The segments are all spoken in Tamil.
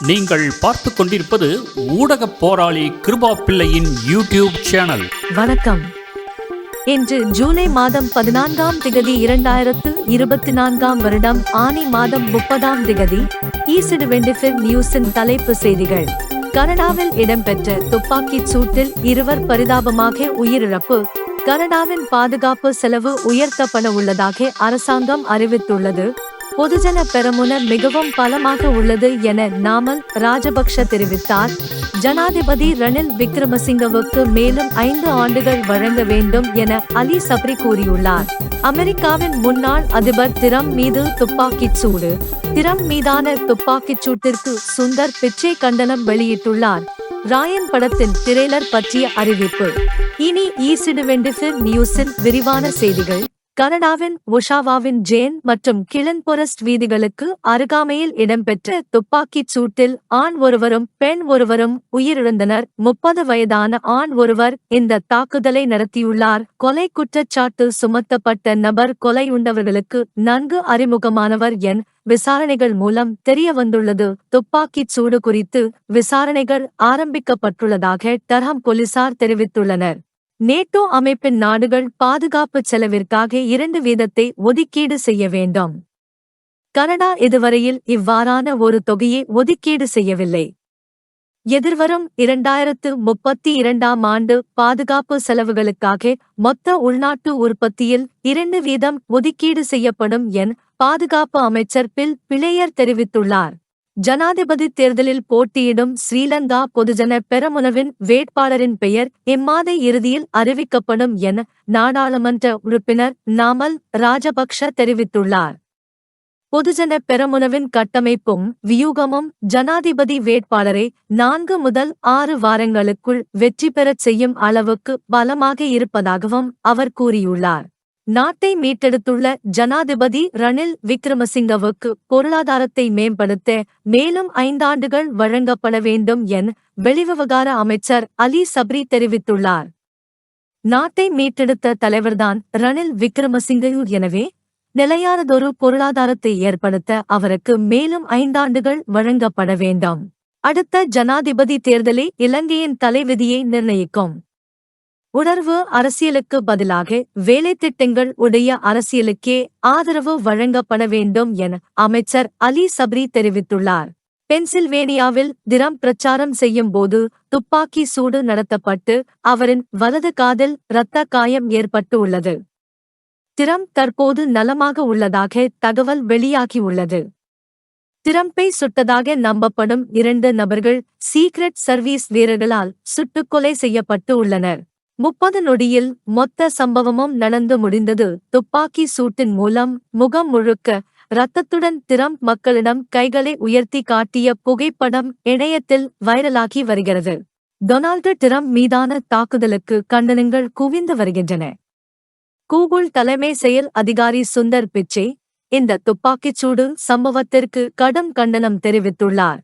நீங்கள் பார்த்து கொண்டிருப்பது ஊடக போராளி கிருபா பிள்ளையின் யூடியூப் சேனல். வணக்கம். இன்று ஜூலை மாதம் பதினான்காம் திகதி இரண்டாயிரத்து இருபத்தி நான்காம் வருடம் ஆனி மாதம் முப்பதாம் திகதி ஈசிடு வெண்டிஃபில் நியூஸின் தலைப்பு செய்திகள். கனடாவில் இடம்பெற்ற துப்பாக்கிச் சூட்டில் இருவர் பரிதாபமாக உயிரிழப்பு கனடாவின் பாதுகாப்பு செலவு உயர்த்தப்பட உள்ளதாக அரசாங்கம் அறிவித்துள்ளது. பொதுஜன பெரமுன மிகவும் பலமாக உள்ளது என நாமல் ராஜபக்ஷ தெரிவித்தார். ஜனாதிபதி ரணில் விக்ரமசிங்கவுக்கு மேலும் ஐந்து ஆண்டுகள் வழங்க வேண்டும் என அலி சப்ரி கூறியுள்ளார். அமெரிக்காவின் முன்னாள் அதிபர் திரம் மீது துப்பாக்கிச் சூடு. திரம் மீதான துப்பாக்கிச் சூட்டிற்கு சுந்தர் பிச்சை கண்டனம் வெளியிட்டுள்ளார். ராயன் படத்தின் திரைலர் பற்றிய அறிவிப்பு. இனி ஈசிடு வெண்டிஃபிர் நியூஸின் விரிவான செய்திகள். கனடாவின் ஒஷாவாவின் ஜேன் மற்றும் கிளன்பொரஸ்ட் வீதிகளுக்கு அருகாமையில் இடம்பெற்ற துப்பாக்கிச் சூட்டில் ஆண் ஒருவரும் பெண் ஒருவரும் உயிரிழந்தனர். முப்பது வயதான ஆண் ஒருவர் இந்த தாக்குதலை நடத்தியுள்ளார். கொலை குற்றச்சாட்டு சுமத்தப்பட்ட நபர் கொலையுண்டவர்களுக்கு நன்கு அறிமுகமானவர் என் விசாரணைகள் மூலம் தெரிய வந்துள்ளது துப்பாக்கிச் சூடு குறித்து விசாரணைகள் ஆரம்பிக்கப்பட்டுள்ளதாக டர்ஹம் போலீசார் தெரிவித்துள்ளனர். நேட்டோ அமைப்பின் நாடுகள் பாதுகாப்பு செலவிற்காக இரண்டு வீதத்தை ஒதுக்கீடு செய்ய வேண்டும். கனடா இதுவரையில் இவ்வாறான ஒரு தொகையை ஒதுக்கீடு செய்யவில்லை. எதிர்வரும் இரண்டாயிரத்து முப்பத்தி இரண்டாம் ஆண்டு பாதுகாப்பு செலவுகளுக்காக மொத்த உள்நாட்டு உற்பத்தியில் இரண்டு வீதம் ஒதுக்கீடு செய்யப்படும் என் பாதுகாப்பு அமைச்சர் பில் பிளேயர் தெரிவித்துள்ளார். ஜனாதிபதி தேர்தலில் போட்டியிடும் ஸ்ரீலங்கா பொதுஜன பெரமுனவின் வேட்பாளரின் பெயர் இம்மாத இறுதியில் அறிவிக்கப்படும் என நாடாளுமன்ற உறுப்பினர் நாமல் ராஜபக்ஷ தெரிவித்துள்ளார். பொதுஜன பெரமுனவின் கட்டமைப்பும் வியூகமும் ஜனாதிபதி வேட்பாளரை நான்கு முதல் ஆறு வாரங்களுக்குள் வெற்றி பெறச் செய்யும் அளவுக்கு பலமாக இருப்பதாகவும் அவர் கூறியுள்ளார். நாட்டை மீட்டெடுத்துள்ள ஜனாதிபதி ரணில் விக்ரமசிங்கவுக்கு பொருளாதாரத்தை மேம்படுத்த மேலும் ஐந்தாண்டுகள் வழங்கப்பட வேண்டும் என வெளிவிவகார அமைச்சர் அலி சப்ரி தெரிவித்துள்ளார். நாட்டை மீட்டெடுத்த தலைவர்தான் ரணில் விக்ரமசிங்கையூர் எனவே நிலையானதொரு பொருளாதாரத்தை ஏற்படுத்த அவருக்கு மேலும் ஐந்தாண்டுகள் வழங்கப்பட வேண்டும். அடுத்த ஜனாதிபதி தேர்தலே இலங்கையின் தலைவிதியை நிர்ணயிக்கும். உணர்வு அரசியலுக்கு பதிலாக வேலைத்திட்டங்கள் உடைய அரசியலுக்கே ஆதரவு வழங்கப்பட வேண்டும் என அமைச்சர் அலி சப்ரி தெரிவித்துள்ளார். பென்சில்வேனியாவில் தினம் பிரச்சாரம் செய்யும் போது துப்பாக்கி சூடு நடத்தப்பட்டு அவரின் வலது காதில் இரத்த காயம் ஏற்பட்டு உள்ளது. திரம் தற்போது நலமாக உள்ளதாக தகவல் வெளியாகியுள்ளது திறம்பை சுட்டதாக நம்பப்படும் இரண்டு நபர்கள் சீக்ரெட் சர்வீஸ் வீரர்களால் சுட்டுக்கொலை செய்யப்பட்டு உள்ளனர். முப்பது நொடியில் மொத்த சம்பவமும் நடந்து முடிந்தது. துப்பாக்கி சூட்டின் மூலம் முகம் முழுக்க ரத்தத்துடன் திரம் மக்களிடம் கைகளை உயர்த்தி காட்டிய புகைப்படம் இணையத்தில் வைரலாகி வருகிறது. டொனால்டு டிரம்ப் மீதான தாக்குதலுக்கு கண்டனங்கள் குவிந்து வருகின்றன. கூகுள் தலைமை செயல் அதிகாரி சுந்தர் பிச்சை இந்த துப்பாக்கிச்சூடு சம்பவத்திற்கு கடும் கண்டனம் தெரிவித்துள்ளார்.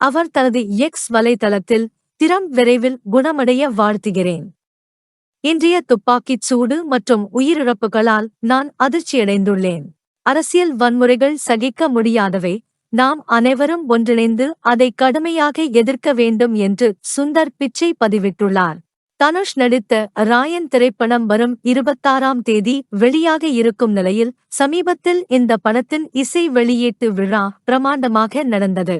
அவர் தனது எக்ஸ் வலைதளத்தில் திறம் விரைவில் குணமடைய வாழ்த்துகிறேன். இன்றைய துப்பாக்கிச் சூடு மற்றும் உயிரிழப்புகளால் நான் அதிர்ச்சியடைந்துள்ளேன். அரசியல் வன்முறைகள் சகிக்க முடியாதவை நாம் அனைவரும் ஒன்றிணைந்து அதை கடுமையாக எதிர்க்க வேண்டும் என்று சுந்தர் பிச்சை பதிவிட்டுள்ளார். தனுஷ் நடித்த ராயன் திரைப்படம் வரும் இருபத்தாறாம் தேதி வெளியாக இருக்கும் நிலையில் சமீபத்தில் இந்த படத்தின் இசை வெளியீட்டு விழா பிரமாண்டமாக நடந்தது.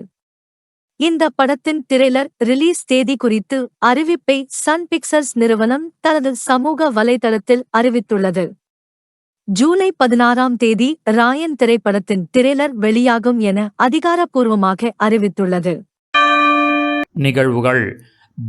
இந்த படத்தின் திரைலர் ரிலீஸ் தேதி குறித்து அறிவிப்பை சன் பிக்சர்ஸ் நிறுவனம் தனது சமூக வலைதளத்தில் அறிவித்துள்ளது. ஜூலை பதினாறாம் தேதி ராயன் திரைப்படத்தின் திரைலர் வெளியாகும் என அதிகாரப்பூர்வமாக அறிவித்துள்ளது. நிகழ்வுகள்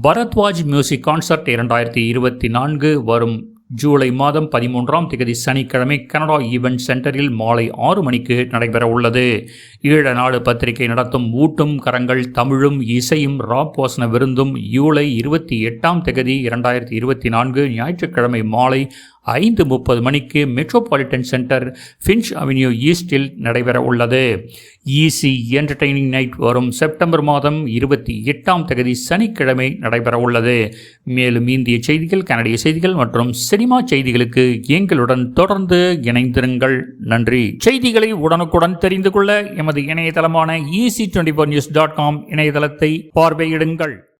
பரத்வாஜ் மியூசிக் கான்சர்ட் இரண்டாயிரத்தி இருபத்தி நான்கு வரும் ஜூலை மாதம் பதிமூன்றாம் தேதி சனிக்கிழமை கனடா ஈவென்ட் சென்டரில் மாலை ஆறு மணிக்கு நடைபெற உள்ளது. ஈழ நாடு பத்திரிகை நடத்தும் ஊட்டும் கரங்கள் தமிழும் இசையும் ராப்போசன விருந்தும் ஜூலை இருபத்தி எட்டாம் தேதி இரண்டாயிரத்தி இருபத்தி நான்கு ஞாயிற்றுக்கிழமை மாலை ஐந்து முப்பது மணிக்கு மெட்ரோபாலிட்டன் சென்டர் ஃபின்ச் அவென்யூ ஈஸ்டில் நடைபெற உள்ளது. ஈசி என்டர்டெய்னிங் நைட் வரும் செப்டம்பர் மாதம் இருபத்தி எட்டாம் தேதி சனிக்கிழமை நடைபெற உள்ளது. மேலும் இந்திய செய்திகள் கனடிய செய்திகள் மற்றும் சினிமா செய்திகளுக்கு எங்களுடன் தொடர்ந்து இணைந்திருங்கள். நன்றி. செய்திகளை உடனுக்குடன் தெரிந்து கொள்ள எமது இணையதளமான easy twenty four news dot com இணையதளத்தை பார்வையிடுங்கள்.